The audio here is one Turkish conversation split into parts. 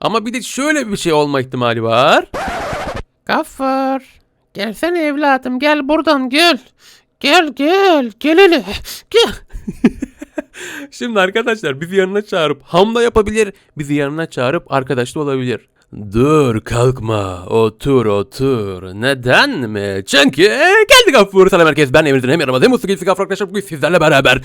Ama bir de şöyle bir şey olma ihtimali var. Gaffar. Gelsene evladım gel buradan gel. Gel gel gel hele. Gel. Şimdi arkadaşlar bizi yanına çağırıp hamla yapabilir. Bizi yanına çağırıp arkadaş da olabilir. Dur kalkma otur otur. Neden mi? Çünkü geldik Gafur. Selam herkes ben Emir'den hem yaramaz hem gelisi Gafur arkadaşlar bugün sizlerle beraber.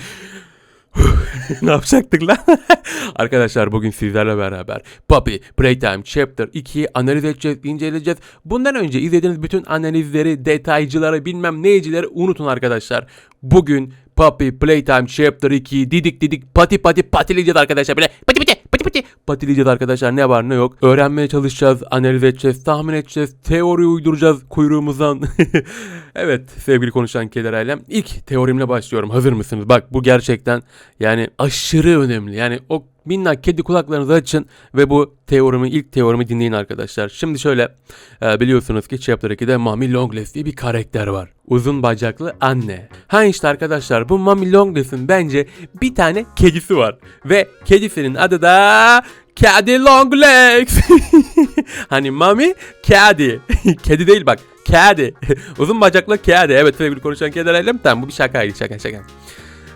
ne yapacaktık lan? Arkadaşlar bugün sizlerle beraber Puppy Playtime Chapter 2'yi analiz edeceğiz, inceleyeceğiz. Bundan önce izlediğiniz bütün analizleri, detaycıları, bilmem neycileri unutun arkadaşlar. Bugün Puppy Playtime Chapter 2'yi didik didik pati pati patileyeceğiz arkadaşlar. Böyle pati pati pati patileyeceğiz arkadaşlar. Ne var ne yok. Öğrenmeye çalışacağız, analiz edeceğiz, tahmin edeceğiz, teori uyduracağız kuyruğumuzdan. evet sevgili konuşan keder ailem. İlk teorimle başlıyorum. Hazır mısınız? Bak bu gerçekten yani aşırı önemli. Yani o minnak kedi kulaklarınızı açın ve bu teorimi ilk teorimi dinleyin arkadaşlar. Şimdi şöyle e, biliyorsunuz ki Chapter 2'de Mami Longlegs diye bir karakter var. Uzun bacaklı anne. Ha işte arkadaşlar bu Mami Longlegs'in bence bir tane kedisi var. Ve kedisinin adı da Kedi Longlegs. hani Mami Kedi. kedi değil bak. Kedi. Uzun bacaklı kedi. Evet sevgili konuşan kedi ailem. Tamam bu bir şakaydı şaka şaka.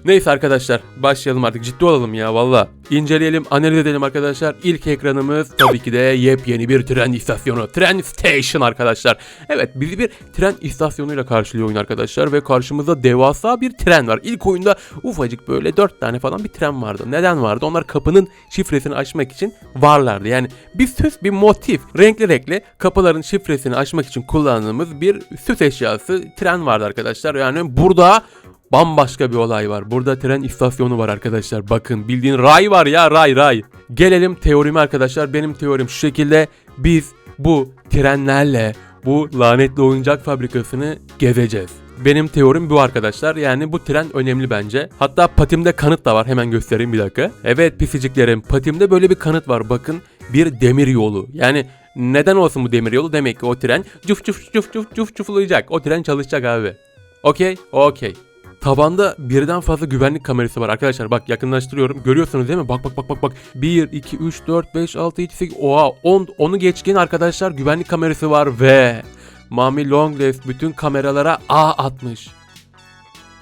Neyse arkadaşlar başlayalım artık ciddi olalım ya valla. İnceleyelim analiz edelim arkadaşlar. İlk ekranımız tabii ki de yepyeni bir tren istasyonu. Tren Station arkadaşlar. Evet bizi bir tren istasyonuyla karşılıyor oyun arkadaşlar. Ve karşımızda devasa bir tren var. İlk oyunda ufacık böyle 4 tane falan bir tren vardı. Neden vardı? Onlar kapının şifresini açmak için varlardı. Yani bir süs bir motif. Renkli renkli kapıların şifresini açmak için kullandığımız bir süs eşyası tren vardı arkadaşlar. Yani burada Bambaşka bir olay var. Burada tren istasyonu var arkadaşlar. Bakın bildiğin ray var ya ray ray. Gelelim teorime arkadaşlar. Benim teorim şu şekilde. Biz bu trenlerle bu lanetli oyuncak fabrikasını gezeceğiz. Benim teorim bu arkadaşlar. Yani bu tren önemli bence. Hatta patimde kanıt da var. Hemen göstereyim bir dakika. Evet pisiciklerim. Patimde böyle bir kanıt var. Bakın bir demir yolu. Yani neden olsun bu demir yolu? Demek ki o tren cuf cuf cuf cuf cuf cuflayacak. O tren çalışacak abi. Okey? Okey. Tabanda birden fazla güvenlik kamerası var arkadaşlar. Bak yakınlaştırıyorum. Görüyorsunuz değil mi? Bak bak bak bak bak. 1 2 3 4 5 6 7 8 oha 10 onu geçkin arkadaşlar güvenlik kamerası var ve Mami Longlegs bütün kameralara ağ atmış.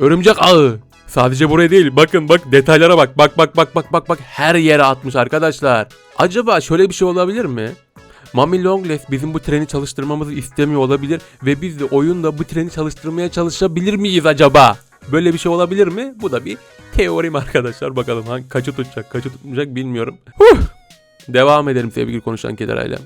Örümcek ağı. Sadece buraya değil. Bakın bak detaylara bak. Bak bak bak bak bak bak her yere atmış arkadaşlar. Acaba şöyle bir şey olabilir mi? Mami Longlegs bizim bu treni çalıştırmamızı istemiyor olabilir ve biz de oyunda bu treni çalıştırmaya çalışabilir miyiz acaba? Böyle bir şey olabilir mi? Bu da bir teorim arkadaşlar. Bakalım hangi kaçı tutacak, kaçı tutmayacak bilmiyorum. Huh! Devam edelim sevgili konuşan keder ailem.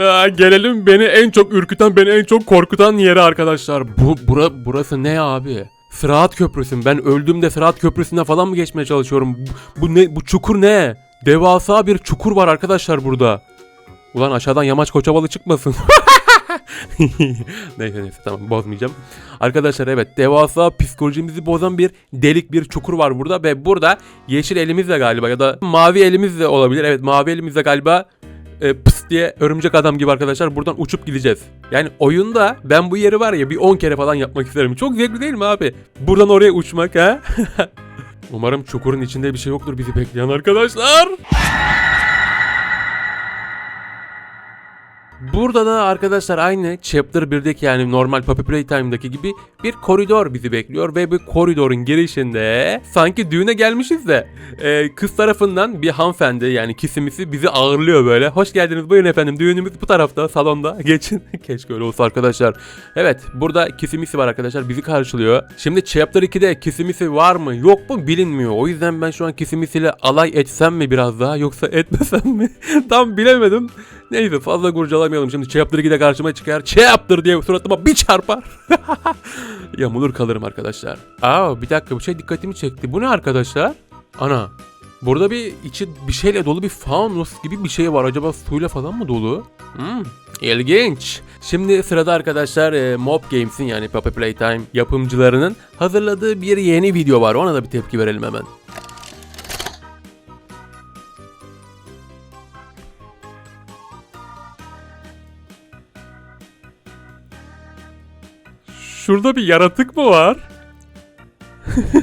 Aa, gelelim beni en çok ürküten, beni en çok korkutan yere arkadaşlar. Bu bura, burası ne abi? Sıraat Köprüsü. Ben öldüğümde Sıraat Köprüsü'ne falan mı geçmeye çalışıyorum? Bu, bu ne? Bu çukur ne? Devasa bir çukur var arkadaşlar burada. Ulan aşağıdan yamaç koçabalı çıkmasın. neyse neyse tamam bozmayacağım. Arkadaşlar evet devasa psikolojimizi bozan bir delik bir çukur var burada ve burada yeşil elimizle galiba ya da mavi elimizle olabilir. Evet mavi elimizle galiba e, pıs diye örümcek adam gibi arkadaşlar buradan uçup gideceğiz. Yani oyunda ben bu yeri var ya bir 10 kere falan yapmak isterim. Çok zevkli değil mi abi? Buradan oraya uçmak ha? Umarım çukurun içinde bir şey yoktur bizi bekleyen arkadaşlar. Burada da arkadaşlar aynı Chapter 1'deki yani normal Puppy Playtime'daki gibi bir koridor bizi bekliyor ve bu koridorun girişinde sanki düğüne gelmişiz de e, kız tarafından bir hanımefendi yani kisimisi bizi ağırlıyor böyle. Hoş geldiniz buyurun efendim düğünümüz bu tarafta salonda geçin. Keşke öyle olsa arkadaşlar. Evet burada kisimisi var arkadaşlar bizi karşılıyor. Şimdi Chapter 2'de kisimisi var mı yok mu bilinmiyor. O yüzden ben şu an kisimisiyle alay etsem mi biraz daha yoksa etmesem mi? Tam bilemedim. Neyse fazla kurcalamayalım. Şimdi Chapter 2'de karşıma çıkar. Chapter diye suratıma bir çarpar. Yamulur kalırım arkadaşlar. Aa bir dakika bir şey dikkatimi çekti. Bu ne arkadaşlar? Ana Burada bir içi bir şeyle dolu bir faunus gibi bir şey var. Acaba suyla falan mı dolu? Hmm, ilginç. Şimdi sırada arkadaşlar e, Mob Games'in yani Puppy Playtime yapımcılarının hazırladığı bir yeni video var. Ona da bir tepki verelim hemen Şurada bir yaratık mı var?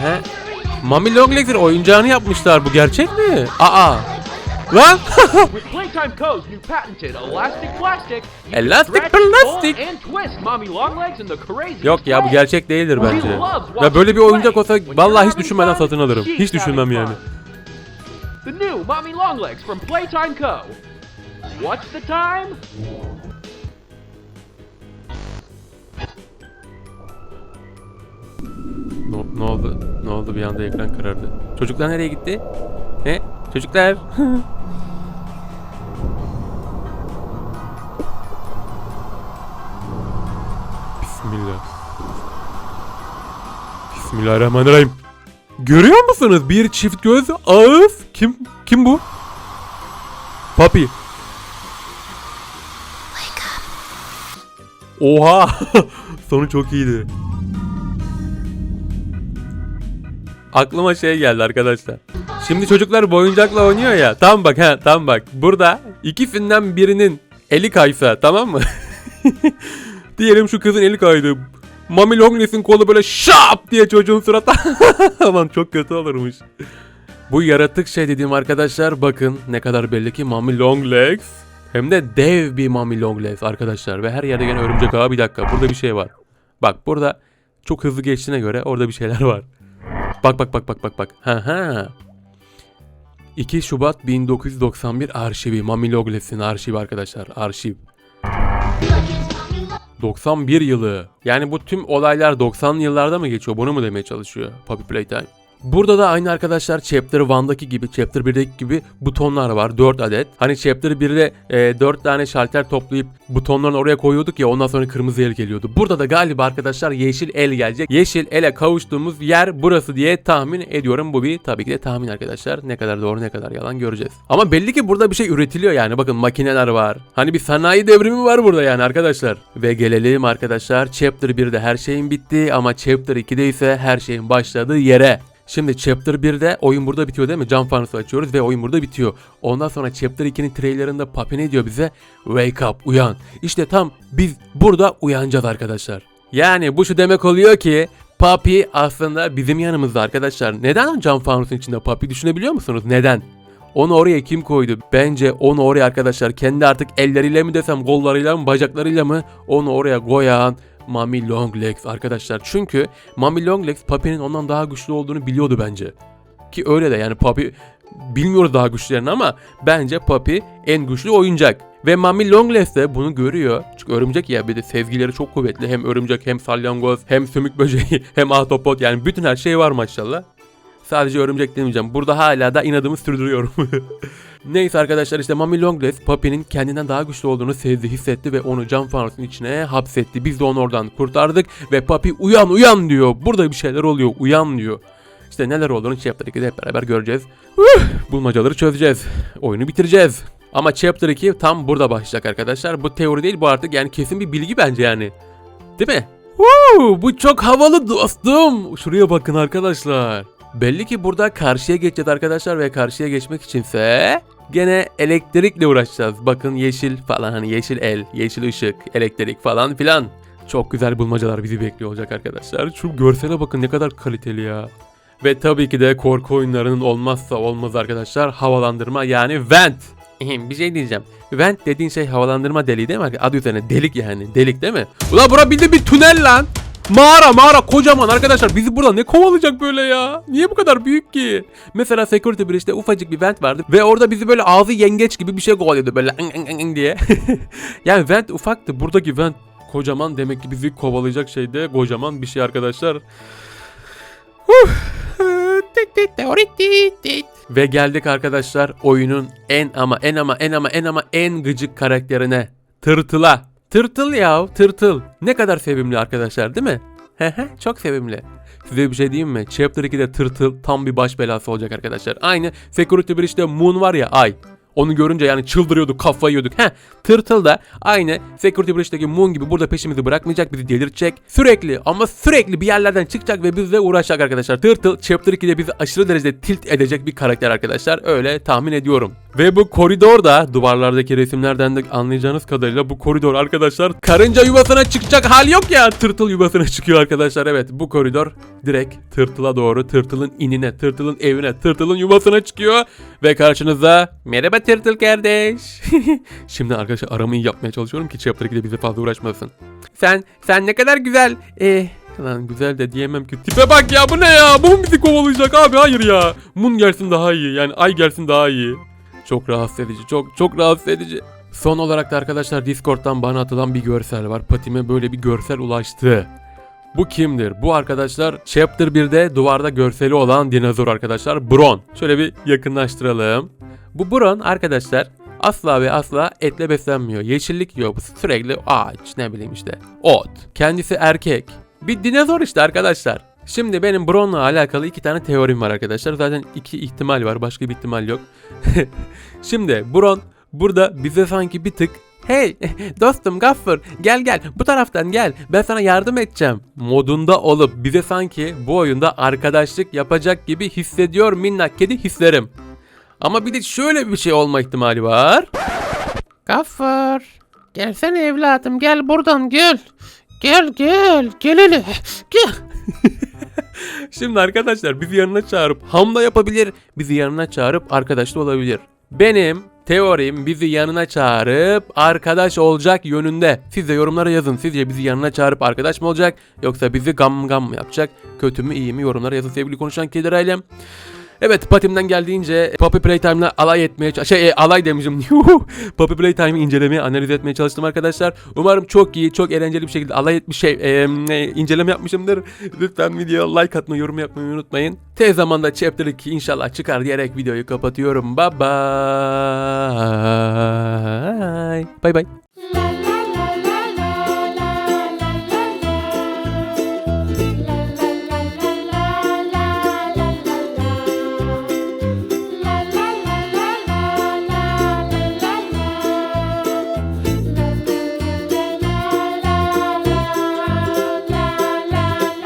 He. Mami Longleg'dir oyuncağını yapmışlar bu gerçek mi? Aa. Lan. With Playtime Co's new patented elastic plastic, you can Elastic stretch, plastic. pull, and twist Mommy Longlegs in the craziest Yok ya bu way. gerçek değildir bence. loves Ya watching böyle bir you oyuncak play. olsa When vallahi hiç having düşünmeden fun, satın alırım. she's Hiç düşünmem having yani. fun. The new Mommy Longlegs from Playtime Co. What's the time? Ne, ne oldu? Ne oldu bir anda ekran karardı. Çocuklar nereye gitti? He? Çocuklar. Bismillah. Bismillahirrahmanirrahim. Görüyor musunuz? Bir çift göz, ağız. Kim kim bu? Papi. Oha! Sonu çok iyiydi. Aklıma şey geldi arkadaşlar. Şimdi çocuklar bu oyuncakla oynuyor ya. Tam bak ha tam bak. Burada ikisinden birinin eli kaysa tamam mı? Diyelim şu kızın eli kaydı. Mami Longley'sin kolu böyle şap diye çocuğun suratına. Aman çok kötü olurmuş. Bu yaratık şey dediğim arkadaşlar bakın ne kadar belli ki Mami Longlegs. Hem de dev bir Mami Longlegs arkadaşlar. Ve her yerde gene örümcek ağa bir dakika. Burada bir şey var. Bak burada çok hızlı geçtiğine göre orada bir şeyler var. Bak bak bak bak bak bak. Ha ha. 2 Şubat 1991 arşivi. Mami Longlegs'in arşivi arkadaşlar. Arşiv. 91 yılı. Yani bu tüm olaylar 90'lı yıllarda mı geçiyor? Bunu mu demeye çalışıyor Puppy Playtime? Burada da aynı arkadaşlar Chapter 1'daki gibi, Chapter 1'deki gibi butonlar var. 4 adet. Hani Chapter 1'de e, 4 tane şalter toplayıp butonlarını oraya koyuyorduk ya ondan sonra kırmızı el geliyordu. Burada da galiba arkadaşlar yeşil el gelecek. Yeşil ele kavuştuğumuz yer burası diye tahmin ediyorum. Bu bir tabii ki de tahmin arkadaşlar. Ne kadar doğru ne kadar yalan göreceğiz. Ama belli ki burada bir şey üretiliyor yani. Bakın makineler var. Hani bir sanayi devrimi var burada yani arkadaşlar. Ve gelelim arkadaşlar Chapter 1'de her şeyin bitti ama Chapter 2'de ise her şeyin başladığı yere. Şimdi Chapter 1'de oyun burada bitiyor değil mi? Cam fanusu açıyoruz ve oyun burada bitiyor. Ondan sonra Chapter 2'nin trailerında Papi ne diyor bize? Wake up, uyan. İşte tam biz burada uyanacağız arkadaşlar. Yani bu şu demek oluyor ki Papi aslında bizim yanımızda arkadaşlar. Neden cam fanusun içinde Papi düşünebiliyor musunuz? Neden? Onu oraya kim koydu? Bence onu oraya arkadaşlar kendi artık elleriyle mi desem, kollarıyla mı, bacaklarıyla mı onu oraya koyan Mami Longlegs arkadaşlar. Çünkü Mami Longlegs Papi'nin ondan daha güçlü olduğunu biliyordu bence. Ki öyle de yani Papi bilmiyoruz daha güçlerini ama bence Papi en güçlü oyuncak. Ve Mami Longlegs de bunu görüyor. Çünkü örümcek ya bir de sezgileri çok kuvvetli. Hem örümcek hem salyangoz hem sümük böceği hem ahtapot yani bütün her şey var maşallah. Sadece örümcek demeyeceğim. Burada hala da inadımı sürdürüyorum. Neyse arkadaşlar işte Mami Longlegs Papi'nin kendinden daha güçlü olduğunu sezdi, hissetti ve onu cam fanusun içine hapsetti. Biz de onu oradan kurtardık ve Papi uyan uyan diyor. Burada bir şeyler oluyor uyan diyor. İşte neler olduğunu Chapter 2'de hep beraber göreceğiz. Bulmacaları çözeceğiz. Oyunu bitireceğiz. Ama Chapter 2 tam burada başlayacak arkadaşlar. Bu teori değil bu artık yani kesin bir bilgi bence yani. Değil mi? Woo, bu çok havalı dostum. Şuraya bakın arkadaşlar. Belli ki burada karşıya geçeceğiz arkadaşlar ve karşıya geçmek içinse gene elektrikle uğraşacağız. Bakın yeşil falan hani yeşil el, yeşil ışık, elektrik falan filan. Çok güzel bulmacalar bizi bekliyor olacak arkadaşlar. Şu görsele bakın ne kadar kaliteli ya. Ve tabii ki de korku oyunlarının olmazsa olmaz arkadaşlar havalandırma yani vent. bir şey diyeceğim. Vent dediğin şey havalandırma deliği değil mi? Adı üzerine delik yani. Delik değil mi? Ulan bura bildiğin bir tünel lan. Mağara mağara kocaman arkadaşlar bizi burada ne kovalayacak böyle ya? Niye bu kadar büyük ki? Mesela Security Bridge'de ufacık bir vent vardı ve orada bizi böyle ağzı yengeç gibi bir şey kovalıyordu böyle diye. yani vent ufaktı buradaki vent kocaman demek ki bizi kovalayacak şey de kocaman bir şey arkadaşlar. Ve geldik arkadaşlar oyunun en ama en ama en ama en ama en gıcık karakterine. Tırtıla. Tırtıl ya tırtıl. Ne kadar sevimli arkadaşlar değil mi? Hehe çok sevimli. Size bir şey diyeyim mi? Chapter 2'de tırtıl tam bir baş belası olacak arkadaşlar. Aynı Security Breach'te Moon var ya ay. Onu görünce yani çıldırıyorduk, kafayı yiyorduk. Heh, Tırtıl da aynı Security Breach'teki Moon gibi burada peşimizi bırakmayacak, bizi delirtecek. Sürekli ama sürekli bir yerlerden çıkacak ve bizle uğraşacak arkadaşlar. Tırtıl Chapter 2'de bizi aşırı derecede tilt edecek bir karakter arkadaşlar. Öyle tahmin ediyorum. Ve bu koridor da duvarlardaki resimlerden de anlayacağınız kadarıyla bu koridor arkadaşlar karınca yuvasına çıkacak hal yok ya. Tırtıl yuvasına çıkıyor arkadaşlar. Evet bu koridor direkt tırtıla doğru tırtılın inine, tırtılın evine, tırtılın yuvasına çıkıyor. Ve karşınızda merhaba tırtıl kardeş. Şimdi arkadaşlar aramayı yapmaya çalışıyorum ki Chapter de bize fazla uğraşmasın. Sen, sen ne kadar güzel. Eh, Lan güzel de diyemem ki. Tipe bak ya bu ne ya? Bu bizi kovalayacak abi? Hayır ya. Mun gelsin daha iyi. Yani ay gelsin daha iyi. Çok rahatsız edici. Çok çok rahatsız edici. Son olarak da arkadaşlar Discord'dan bana atılan bir görsel var. Patime böyle bir görsel ulaştı. Bu kimdir? Bu arkadaşlar Chapter 1'de duvarda görseli olan dinozor arkadaşlar. Bron. Şöyle bir yakınlaştıralım. Bu Bron arkadaşlar asla ve asla etle beslenmiyor. Yeşillik yiyor. Sürekli ağaç ne bileyim işte ot. Kendisi erkek. Bir dinozor işte arkadaşlar. Şimdi benim Bron'la alakalı iki tane teorim var arkadaşlar. Zaten iki ihtimal var. Başka bir ihtimal yok. Şimdi Bron burada bize sanki bir tık Hey dostum Gaffur gel gel bu taraftan gel ben sana yardım edeceğim modunda olup bize sanki bu oyunda arkadaşlık yapacak gibi hissediyor minnak kedi hislerim. Ama bir de şöyle bir şey olma ihtimali var. Gaffur. Gelsene evladım gel buradan gel. Gel gel gel hele. Gel. Şimdi arkadaşlar bizi yanına çağırıp hamla yapabilir, bizi yanına çağırıp arkadaşlı olabilir. Benim teorim bizi yanına çağırıp arkadaş olacak yönünde. Siz de yorumlara yazın. Sizce bizi yanına çağırıp arkadaş mı olacak yoksa bizi gam gam mı yapacak? Kötü mü iyi mi yorumlara yazın sevgili konuşan kediler ailem. Evet Patim'den geldiğince Puppy Playtime'la alay etmeye şey e, alay demişim. Yuhu. Puppy Playtime'ı incelemeye, analiz etmeye çalıştım arkadaşlar. Umarım çok iyi, çok eğlenceli bir şekilde alay etmiş şey e, e, inceleme yapmışımdır. Lütfen video like atmayı, yorum yapmayı unutmayın. Tez zamanda Chapter 2 inşallah çıkar diyerek videoyu kapatıyorum. Bye bye. Bye bye.